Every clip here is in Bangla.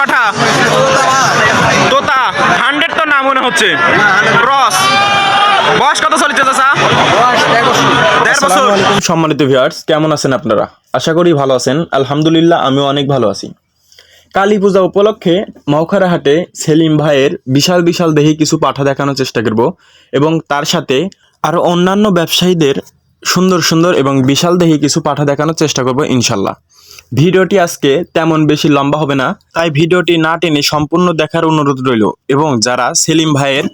পাঠা। তোতা হান্ড্রেড তো না মনে হচ্ছে। ক্রস বয়স কত চলছে চাচা? সম্মানিত ভিউয়ার্স কেমন আছেন আপনারা? আশা করি ভালো আছেন। আলহামদুলিল্লাহ, আমিও অনেক ভালো আছি। কালী পূজা উপলক্ষে মৌখারা হাটে সেলিম ভাইয়ের বিশাল বিশাল দেহি কিছু পাঠা দেখানোর চেষ্টা করব এবং তার সাথে আরও অন্যান্য ব্যবসায়ীদের সুন্দর সুন্দর এবং বিশাল দেহি কিছু পাঠা দেখানোর চেষ্টা করব ইনশাল্লাহ। ভিডিওটি আজকে তেমন বেশি লম্বা হবে না, তাই ভিডিওটি না টেনে সম্পূর্ণ দেখার অনুরোধ রইল এবং যারা সেলিম ভাইয়ের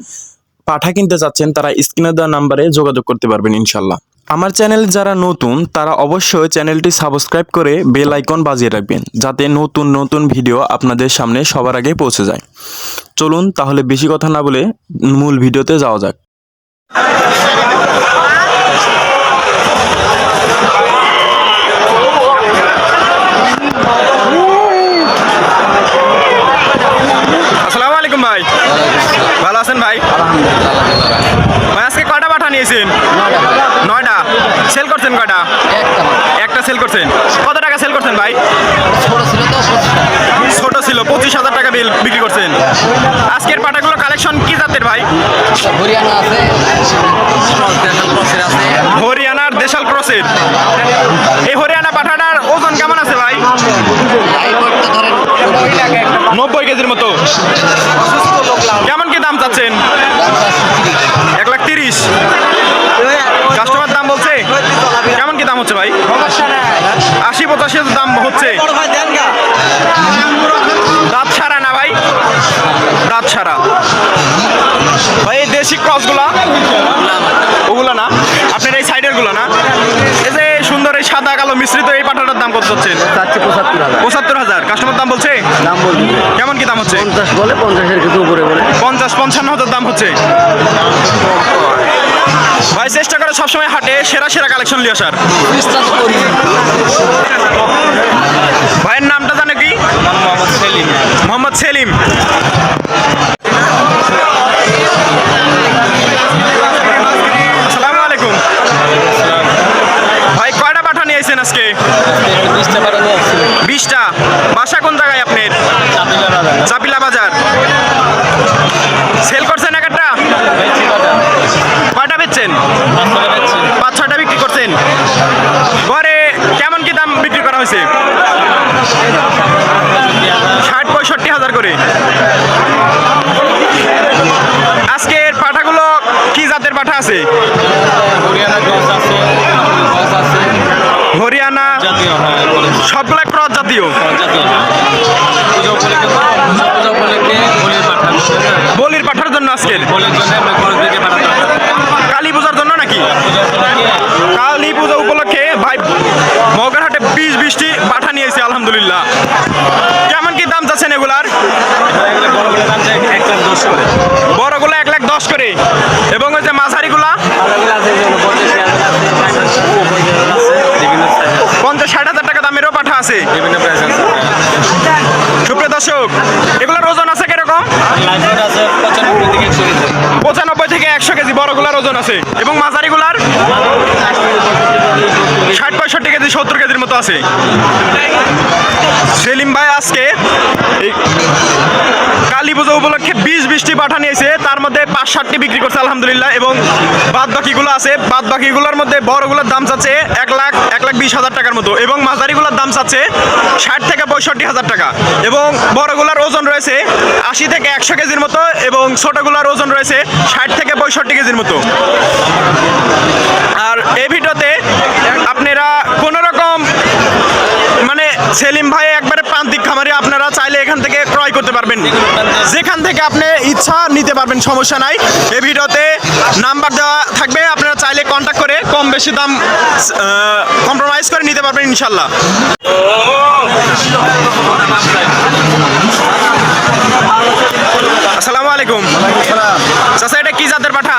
পাঠা কিনতে চাচ্ছেন, তারা স্ক্রিনে দেওয়া নাম্বারে যোগাযোগ করতে পারবেন ইনশাল্লাহ। আমার চ্যানেল যারা নতুন, তারা অবশ্যই চ্যানেলটি সাবস্ক্রাইব করে বেল আইকন বাজিয়ে রাখবেন, যাতে নতুন নতুন ভিডিও আপনাদের সামনে সবার আগে পৌঁছে যায়। চলুন তাহলে বেশি কথা না বলে মূল ভিডিওতে যাওয়া যাক। ভালো আছেন ভাই? ভাই আজকে কটা পাঠা নিয়েছেন? নয়টা। সেল করছেন কয়টা? একটা। সেল করছেন। কত টাকা সেল করছেন ভাই? ছোট ছিল পঁচিশ হাজার টাকা বিল বিক্রি করছেন। আজকের পাটাগুলো কালেকশন কি জাতের ভাই? হরিয়ানার দেশাল ক্রসের। এই হরিয়ানা পাঠাটার ওজন কেমন আছে ভাই? নব্বই কেজির মতো। কেমন কি দাম চাচ্ছেন? এক লাখ তিরিশ। কাস্টমার দাম বলছে? কেমন কি দাম হচ্ছে ভাই? আশি পঁচাশি দাম হচ্ছে। দাঁত সারা না ভাই? দাঁত সারা। ভাই দেশি ক্রসগুলা ওগুলো না? আপনার এই সাইডেরগুলো না? সুন্দর এই সাদা কালো মিশ্রিত এই পাঠাটার দাম কত যাচ্ছেন চাচ্ছি পঁচাত্তর হাজার। পঁচাত্তর হাজার। কাস্টমার দাম বলছে? দাম বলছি। কেমন কি দাম হচ্ছে? পঞ্চাশ বলে পঞ্চাশের কিছু উপরে বলে। পঞ্চাশ পঞ্চান্ন হাজার দাম হচ্ছে। ভাই চেষ্টা করে সবসময় হাটে সেরা সেরা কালেকশন নিয়ে আসার। ভাইয়ের নামটা জানে কি? মোহাম্মদ সেলিম। মোহাম্মদ সেলিম। চাপিলা বাজার। সেল করছেন এক একটা? কয়টা বেচছেন? পাঁচ ছয়টা বিক্রি করছেন। ঘরে কেমন কি দাম বিক্রি করা হয়েছে? ষাট, পঁয়ষট্টি হাজার করে। আজকের পাঠাগুলো কি জাতের পাঠা আছে? হরিয়ানা সবগুলা ক্রস জাতীয়। জন্য হবে কালী পূজার জন্য নাকি? কালী পূজা উপলক্ষে ভাই মগরহাটে বিশ বৃষ্টি পাঠা নিয়েছে আলহামদুলিল্লাহ। কেমন কি দাম যাচ্ছেন এগুলার? বড়গুলো এক লাখ দশ করে। এবং ওই যে মাঝারিগুলা? পঞ্চাশ ষাট হাজার টাকা দামেরও পাঠা আছে। সুপ্রিয় দর্শক, এগুলোর ওজন আছে কীরকম? পঁচানব্বই থেকে একশো কেজি, বড়গুলার ওজন আছে। এবং মাঝারিগুলার ষাট, পঁয়ষট্টি কেজি, সত্তর কেজির মতো আছে। সেলিম ভাই, আজকে উপলক্ষে বিশ বৃষ্টি পাঠা নিয়েছে। তার মধ্যে পাঁচ ষাটটি বিক্রি করছে, আলহামদুলিল্লাহ, এবং বাদ বাকিগুলো আছে। বাদ বাকিগুলোর মধ্যে বড়গুলোর দাম চাচ্ছে এক লাখ এক লাখ বিশ হাজার টাকার মতো, এবং মাঝারিগুলোর দাম চাচ্ছে ষাট থেকে পঁয়ষট্টি হাজার টাকা, এবং বড়গুলোর ওজন রয়েছে আশি থেকে একশো কেজির মতো, এবং ছোটগুলোর ওজন রয়েছে ষাট থেকে পঁয়ষট্টি কেজির মতো। আর এই ভিডিওতে আপনারা কোনো রকম মানে সেলিম ভাই একবারে প্রান্তিক খামারি, আপনারা চাইলে এখান থেকে করতে পারবেন। যেখান থেকে আপনি ইচ্ছা নিতে পারবেন সমস্যা নাই। এই ভিডিওতে নাম্বার দেওয়া থাকবে আপনারা চাইলে কন্ট্যাক্ট করে কম বেশি দাম কম্প্রোমাইজ করে নিতে পারবেন ইনশাল্লাহ। আসসালামু আলাইকুম। চাচা এটা কি জাতের পাঠা?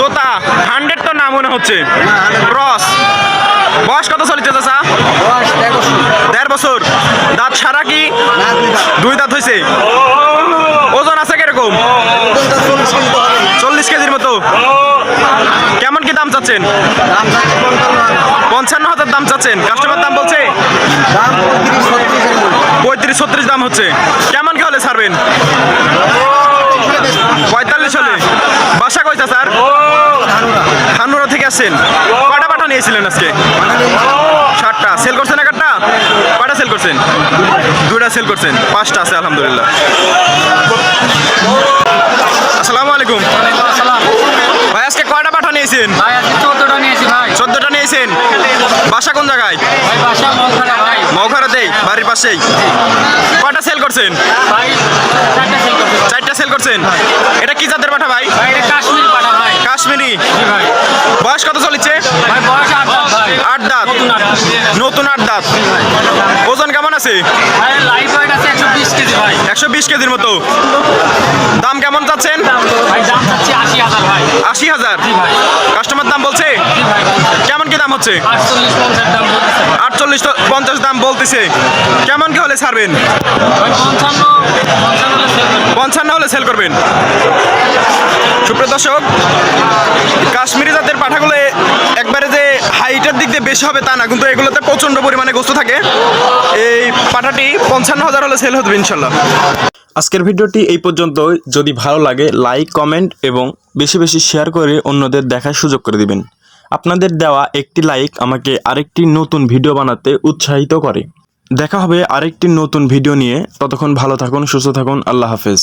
তোতা। হান্ড্রেড তো না মনে হচ্ছে। ক্রস বয়স কত চলছে চাচা? দেড় বছর। দাঁত সারা কি? দুই দাঁত। হয়েছে ওজন আছে কীরকম? চল্লিশ কেজির মতো। কেমন কি দাম চাচ্ছেন? পঞ্চান্ন হাজার। দাম চাচ্ছেন। কাস্টমার দাম বলছে? পঁয়ত্রিশ ছত্রিশ দাম হচ্ছে। কেমন কি হলে ছাড়বেন? পঁয়তাল্লিশ হলে। বাসা কইতা স্যার খানুরা থেকে আসছেন। কটা পাঠা নিয়েছিলেন আজকে? ষাটটা সেল করছেন একটা? কটা সেল করছেন? দুটা সেল করছেন। পাঁচটা আছে আলহামদুলিল্লাহ। আসসালামু আলাইকুম। ভাই আজকে কয়টা পাঠা নিয়েছেন? চোদ্দটা নিয়েছেন? বাসা কোন জায়গায়? মৌখারাতেই বাড়ির পাশেই। কয়টা সেল করছেন? চারটা সেল করছেন। এটা কি জাতের পাঠা ভাই? কাশ্মীরি বয়স কত চলেছে? আট দাঁত নতুন আট দাঁত। ওজন কেমন আছে? একশো বিশ কেজির মতো। দাম কেমন চাচ্ছেন? আশি হাজার ভাই আশি হাজার জি ভাই কাস্টমার দাম বলছে জি ভাই কেমন কি দাম হচ্ছে? আটচল্লিশ পঞ্চাশ দাম বলতেছে। কেমন কি হলে ছাড়বেন? পঞ্চান্ন হলে সেল করবেন। সুপ্রিয় দর্শক, কাশ্মীরি জাতের পাঠাগুলো একবারে যে হাইটের দিক দিয়ে বেশি হবে তা না, কিন্তু এগুলোতে প্রচণ্ড পরিমাণে গোস্ত থাকে। এই পাঠাটি পঞ্চান্ন হাজার হলে সেল হতে ইনশাল্লাহ। আজকের ভিডিওটি এই পর্যন্ত যদি ভালো লাগে লাইক কমেন্ট এবং বেশি বেশি শেয়ার করে অন্যদের দেখার সুযোগ করে দিবেন। আপনাদের দেওয়া একটি লাইক আমাকে আরেকটি নতুন ভিডিও বানাতে উৎসাহিত করে। দেখা হবে আরেকটি নতুন ভিডিও নিয়ে। ততক্ষণ ভালো থাকুন, সুস্থ থাকুন, আল্লাহ হাফেজ।